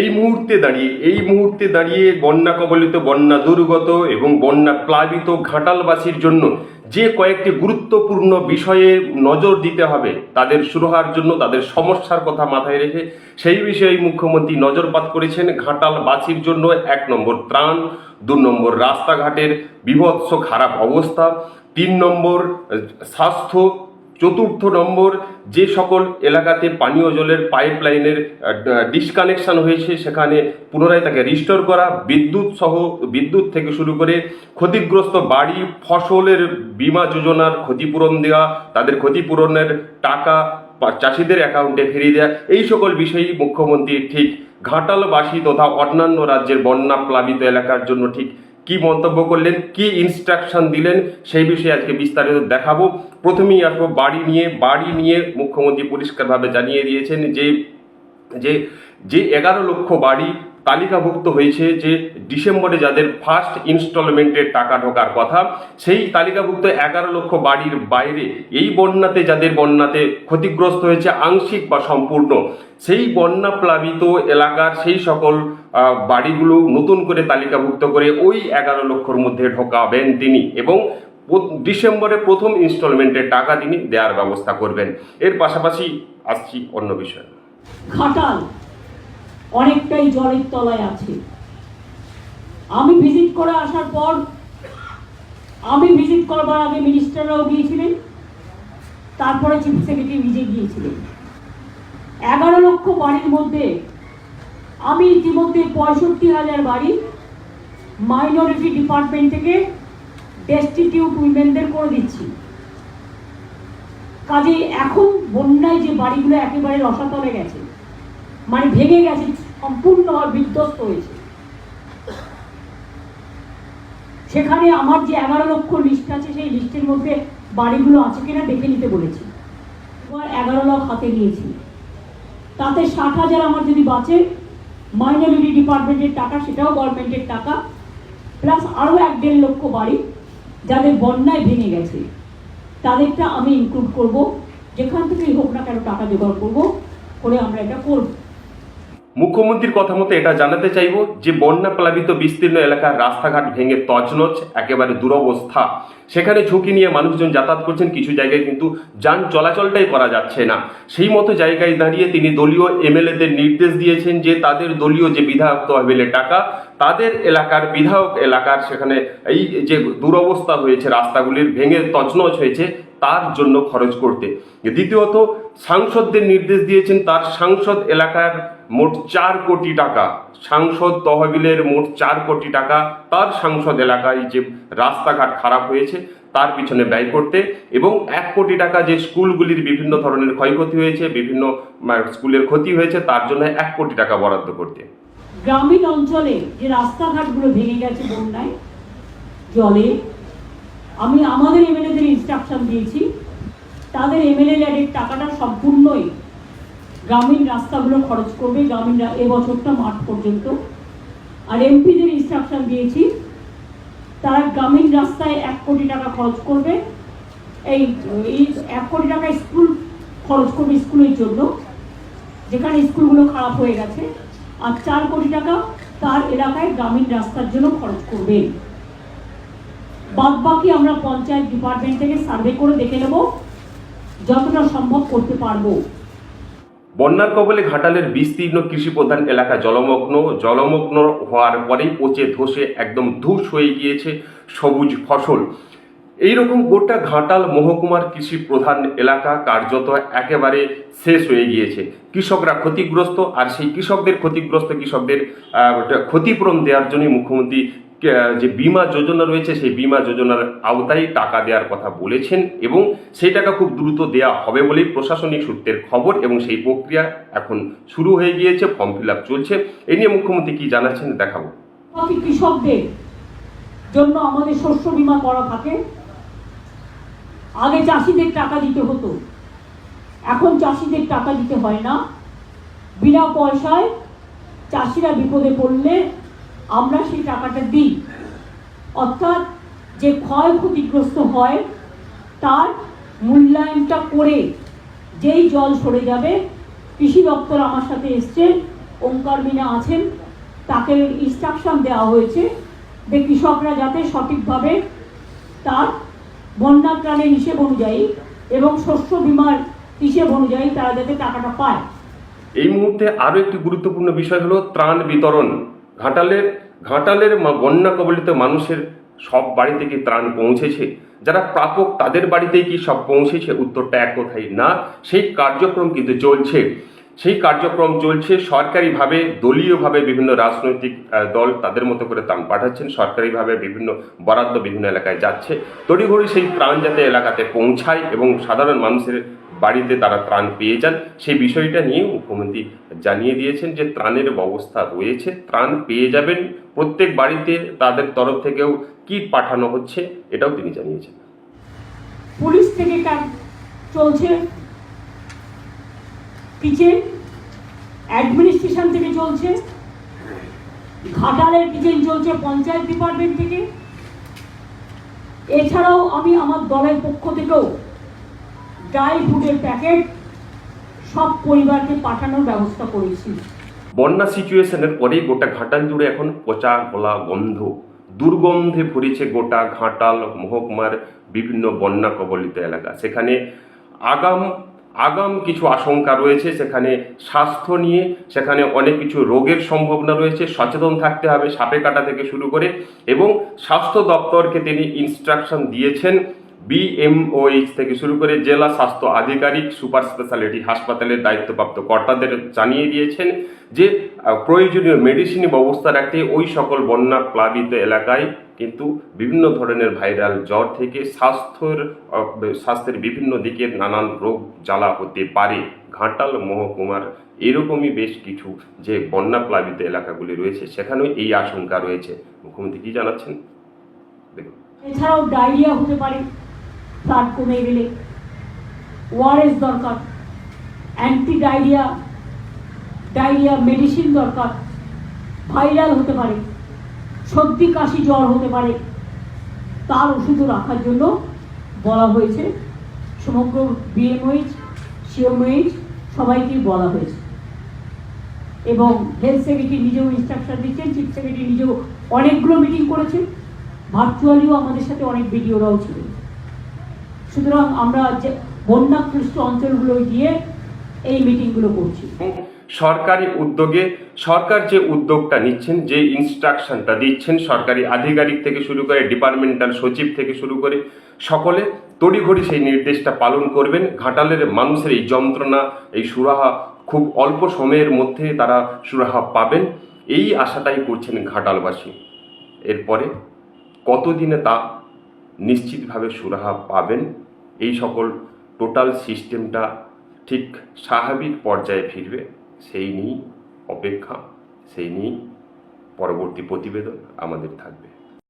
এই মুহূর্তে দাঁড়িয়ে, এই মুহূর্তে দাঁড়িয়ে বন্যা কবলিত, বন্যা দুর্গত এবং বন্যা প্লাবিত ঘাটালবাসীর জন্য যে কয়েকটি গুরুত্বপূর্ণ বিষয়ে নজর দিতে হবে, তাদের সুরহার জন্য, তাদের সমস্যার কথা মাথায় রেখে সেই বিষয়ে মুখ্যমন্ত্রী নজরপাত করেছেন। ঘাটালবাসীর জন্য এক নম্বর ত্রাণ, দু নম্বর রাস্তাঘাটের বিভৎস খারাপ অবস্থা, তিন নম্বর স্বাস্থ্য চতুর্থ নম্বর, যে সকল এলাকাতে পানীয় জলের পাইপ লাইনের ডিসকানেকশন হয়েছে, সেখানে পুনরায় তাকে রিস্টোর করা, বিদ্যুৎ সহ, বিদ্যুৎ থেকে শুরু করে ক্ষতিগ্রস্ত বাড়ি, ফসলের বীমা যোজনার ক্ষতিপূরণ দেওয়া, তাদের ক্ষতিপূরণের টাকা চাষিদের অ্যাকাউন্টে ফিরিয়ে দেওয়া এই সকল বিষয়েই মুখ্যমন্ত্রী ঠিক ঘাটালবাসী তথা অন্যান্য রাজ্যের বন্যা প্লাবিত এলাকার জন্য ঠিক কি মন্তব্য করলেন, কি ইনস্ট্রাকশন দিলেন, সেই বিষয়ে আজকে বিস্তারিত দেখাবো। প্রথমেই আসব বাড়ি নিয়ে। বাড়ি নিয়ে মুখ্যমন্ত্রী পরিষ্কারভাবে জানিয়ে দিয়েছেন যে যে যে এগারো লক্ষ বাড়ি তালিকাভুক্ত হয়েছে, যে ডিসেম্বরে যাদের ফার্স্ট ইনস্টলমেন্টের টাকা ঢোকার কথা, সেই তালিকাভুক্ত এগারো লক্ষ বাড়ির বাইরে এই বন্যাতে যাদের বন্যাতে ক্ষতিগ্রস্ত হয়েছে আংশিক বা সম্পূর্ণ, সেই বন্যা প্লাবিত এলাকার সেই সকল বাড়িগুলো নতুন করে তালিকাভুক্ত করে ওই এগারো লক্ষর মধ্যে ঢোকাবেন তিনি এবং ডিসেম্বরে প্রথম ইনস্টলমেন্টের টাকা তিনি দেওয়ার ব্যবস্থা করবেন। এর পাশাপাশি আসছি অন্য বিষয়ে। ঘাটাল অনেকটাই জলের তলায় আছে। আমি ভিজিট করে আসার পর, আমি ভিজিট করবার আগে মিনিস্টাররাও গিয়েছিলেন, তারপরে চিফ সেক্রেটারি নিজে গিয়েছিলেন। এগারো লক্ষ বাড়ির মধ্যে আমি ইতিমধ্যে পঁয়ষট্টি হাজার বাড়ি মাইনরিটি ডিপার্টমেন্ট থেকে ডেস্টিটিউট উইমেনদের করে দিচ্ছি। কাজে এখন বন্যায় যে বাড়িগুলো একেবারে রসাতলে গেছে মানে ভেঙে গেছে, সম্পূর্ণ বিধ্বস্ত হয়েছে। সেখানে আমার যে এগারো লক্ষ লিস্ট আছে, সেই লিস্টের মধ্যে বাড়িগুলো আছে কিনা দেখে নিতে বলেছি। এবার এগারো লাখ হাতে নিয়েছি। তাতে ষাট হাজার আমার যদি বাঁচে মাইনরিটি ডিপার্টমেন্টের টাকা, সেটাও গভর্নমেন্টের টাকা প্লাস আরও এক দেড় লক্ষ বাড়ি, যাদের বন্যায় ভেঙে গেছে। তাদেরটা আমি ইনক্লুড করব। যেখান থেকেই হোক না কেন টাকা জোগাড় করব, করে আমরা এটা করব। মুখ্যমন্ত্রীর কথা মতো এটা জানাতে চাইব যে, বন্যা প্লাবিত বিস্তীর্ণ এলাকার রাস্তাঘাট ভেঙে তছনছ, একেবারে দুরবস্থা। সেখানে ঝুঁকি নিয়ে মানুষজন যাতায়াত করছেন, কিছু জায়গায় কিন্তু যান চলাচলটাই করা যাচ্ছে না। সেই মতো জায়গায় দাঁড়িয়ে তিনি দলীয় এমএলএদের নির্দেশ দিয়েছেন যে, তাদের দলীয় যে বিধায়ক তহবিলের টাকা, তাদের এলাকার বিধায়ক এলাকার সেখানে এই যে দুরবস্থা হয়েছে, রাস্তাগুলির ভেঙে তছনছ হয়েছে, তার জন্য খরচ করতে। দ্বিতীয়ত, সাংসদদের নির্দেশ দিয়েছেন, তার সাংসদ এলাকার মোট চার কোটি টাকা। সাংসদ তহবিলের মোট চার কোটি টাকা তার সাংসদ এলাকায় যে রাস্তাঘাট খারাপ হয়েছে, তার পিছনে ব্যয় করতে এবং এক কোটি টাকা যে স্কুলগুলির বিভিন্ন ধরনের ক্ষয়ক্ষতি হয়েছে, বিভিন্ন স্কুলের ক্ষতি হয়েছে, তার জন্য এক কোটি টাকা বরাদ্দ করতে। গ্রামীণ অঞ্চলে যে রাস্তাঘাটগুলো ভেঙে গেছে বন্যায়, জলে, আমি, আমাদের এমএলএদের ইনস্ট্রাকশন দিয়েছি, তাদের এমএলএ টাকাটা সম্পূর্ণই গ্রামীণ রাস্তাগুলো খরচ করবে গ্রামীণ এবছরটা মার্চ পর্যন্ত। আর এমপিদের ইনস্ট্রাকশন দিয়েছি, তারা গ্রামীণ রাস্তায় এক কোটি টাকা খরচ করবে। এই এক কোটি টাকা স্কুল খরচ করবে স্কুলের জন্য। যেখানে স্কুলগুলো খারাপ হয়ে গেছে। আর চার কোটি টাকা তার এলাকায় গ্রামীণ রাস্তার জন্য খরচ করবে। বাদ বাকি আমরা পঞ্চায়েত ডিপার্টমেন্ট থেকে সার্ভে করে দেখে নেব, যতটা সম্ভব করতে পারব। বন্যার কবলে ঘাটালের বিস্তীর্ণ কৃষি প্রধান এলাকা জলমগ্ন জলমগ্ন হওয়ার পরেই পচে ধসে একদম ধূস হয়ে গিয়েছে সবুজ ফসল। এইরকম গোটা ঘাটাল মহকুমার কৃষি প্রধান এলাকা কার্যত একেবারে শেষ হয়ে গিয়েছে। কৃষকরা ক্ষতিগ্রস্ত আর সেই কৃষকদের ক্ষতিগ্রস্ত কৃষকদের ক্ষতিপূরণ দেওয়ার জন্যই মুখ্যমন্ত্রী যে বিমা যোজনা রয়েছে, সেই বিমা যোজনার আওতায় টাকা দেওয়ার কথা বলেছেন এবং সেই টাকা খুব দ্রুত দেওয়া হবে বলেই প্রশাসনিক সূত্রের খবর এবং সেই প্রক্রিয়া এখন শুরু হয়ে গিয়েছে, ফর্ম ফিল আপ চলছে। এই নিয়ে মুখ্যমন্ত্রী কি জানাচ্ছেন দেখাবো। কৃষকদের জন্য আমাদের শস্য বিমা করা থাকে। আগে চাষিদের টাকা দিতে হতো। এখন চাষিদের টাকা দিতে হয় না। বিনা পয়সায় চাষিরা বিপদে পড়লে আমরা সেই টাকাটা দিই। অর্থাৎ যে ক্ষয় ক্ষতিগ্রস্ত হয়, তার মূল্যায়নটা করে যেই জল সরে যাবে, কৃষি দপ্তর আমার সাথে এসছে, ওঙ্কার মিনা আছেন, তাকে ইনস্ট্রাকশন দেওয়া হয়েছে যে কৃষকরা যাতে সঠিকভাবে তার বন্যা ত্রাণের হিসেব অনুযায়ী এবং শস্য বিমার হিসেব অনুযায়ী তারা যাতে টাকাটা পায়। এই মুহূর্তে আরও একটি গুরুত্বপূর্ণ বিষয় হলো ত্রাণ বিতরণ। ঘাটালের ঘাটালের বন্যা কবলিত মানুষের সব বাড়িতে কি ত্রাণ পৌঁছেছে? যারা প্রাপক, তাদের বাড়িতেই কি সব পৌঁছেছে? উত্তরটা এক কথাই না। সেই কার্যক্রম কিন্তু চলছে। সেই কার্যক্রম চলছে। সরকারিভাবে, দলীয়ভাবে বিভিন্ন রাজনৈতিক দল তাদের মতো করে ত্রাণ পাঠাচ্ছেন। সরকারিভাবে বিভিন্ন বরাদ্দ বিভিন্ন এলাকায় যাচ্ছে। তড়িঘড়ি সেই ত্রাণ যাতে এলাকাতে পৌঁছায় এবং সাধারণ মানুষের বাড়িতে তারা ত্রাণ পেয়ে যান। সেই বিষয়টা নিয়ে মুখ্যমন্ত্রী জানিয়ে দিয়েছেন যে ত্রাণের ব্যবস্থা রয়েছে, ত্রাণ পেয়ে যাবেন। প্রত্যেক বাড়িতে তাদের তরফ থেকেও কি পাঠানো হচ্ছে, এটাও তিনি জানিয়েছেন। পুলিশ থেকে চলছে। কিচেন অ্যাডমিনিস্ট্রেশন থেকে চলছে। ঘাটালের কিচেন চলছে পঞ্চায়েত ডিপার্টমেন্ট থেকে। এছাড়াও আমি আমার দলের পক্ষ থেকেও ড্রাই ফুডের প্যাকেট সব পরিবারকে পাঠানোর ব্যবস্থা করেছি। বন্যা সিচুয়েশনের পরেই গোটা ঘাটাল জুড়ে এখন পচা গলা গন্ধ। দুর্গন্ধে ভরেছে গোটা ঘাটাল, মহকুমার বিভিন্ন বন্যা কবলিত এলাকা। সেখানে আগাম আগাম কিছু আশঙ্কা রয়েছে, সেখানে স্বাস্থ্য নিয়ে সেখানে অনেক কিছু রোগের সম্ভাবনা রয়েছে, সচেতন থাকতে হবে, সাপে কাটা থেকে শুরু করে এবং স্বাস্থ্য দপ্তরকে তিনি ইনস্ট্রাকশন দিয়েছেন বিএমওএইচ থেকে শুরু করে জেলা স্বাস্থ্য আধিকারিক, সুপার স্পেশালিটি হাসপাতালের দায়িত্বপ্রাপ্ত কর্তাদের জানিয়ে দিয়েছেন যে প্রয়োজনীয় মেডিসিন ব্যবস্থা রাখতে ওই সকল বন্যা প্লাবিত এলাকায় কিন্তু বিভিন্ন ধরনের ভাইরাল জ্বর থেকে স্বাস্থ্যের স্বাস্থ্যের বিভিন্ন দিকের নানান রোগ জ্বালা হতে পারে। ঘাটাল মহকুমার এরকমই বেশ কিছু যে বন্যা প্লাবিত এলাকাগুলি রয়েছে, সেখানেও এই আশঙ্কা রয়েছে। মুখ্যমন্ত্রী কি জানাচ্ছেন? দেখুন। এছাড়াও ডায়রিয়া হতে পারে। ফ্লাড কমে গেলে। ওআরএস দরকার অ্যান্টি ডায়রিয়া ডায়রিয়া মেডিসিন দরকার। ভাইরাল হতে পারে, সর্দি, কাশি, জ্বর হতে পারে। তার ওষুধও রাখার জন্য বলা হয়েছে, সমগ্র বিএমওইচ সিওমওইচ সবাইকেই বলা হয়েছে। এবং হেলথ সেক্রেটারি নিজেও ইনস্ট্রাকশন দিচ্ছেন চিফ সেক্রেটারি নিজেও অনেকগুলো মিটিং করেছেন। ভার্চুয়ালিও আমাদের সাথে অনেক ভিডিওরাও ছিল। সুতরাং আমরা যে অঞ্চলগুলো গিয়ে এই মিটিংগুলো করছি। সরকারি উদ্যোগে সরকার যে উদ্যোগটা নিচ্ছেন, যে ইনস্ট্রাকশনটা দিচ্ছেন, সরকারি আধিকারিক থেকে শুরু করে ডিপার্টমেন্টাল সচিব থেকে শুরু করে সকলে তড়িঘড়ি সেই নির্দেশটা পালন করবেন। ঘাটালের মানুষের এই যন্ত্রণা, এই সুরাহা খুব অল্প সময়ের মধ্যে তারা সুরাহা পাবেন। এই আশাটাই করছেন ঘাটালবাসী। এরপরে কতদিনে তা নিশ্চিতভাবে সুরাহা পাবেন? এই সকল টোটাল সিস্টেমটা ঠিক স্বাভাবিক পর্যায়ে ফিরবে, সেই নিয়েই অপেক্ষা, সেই নিয়েই পরবর্তী প্রতিবেদন আমাদের থাকবে।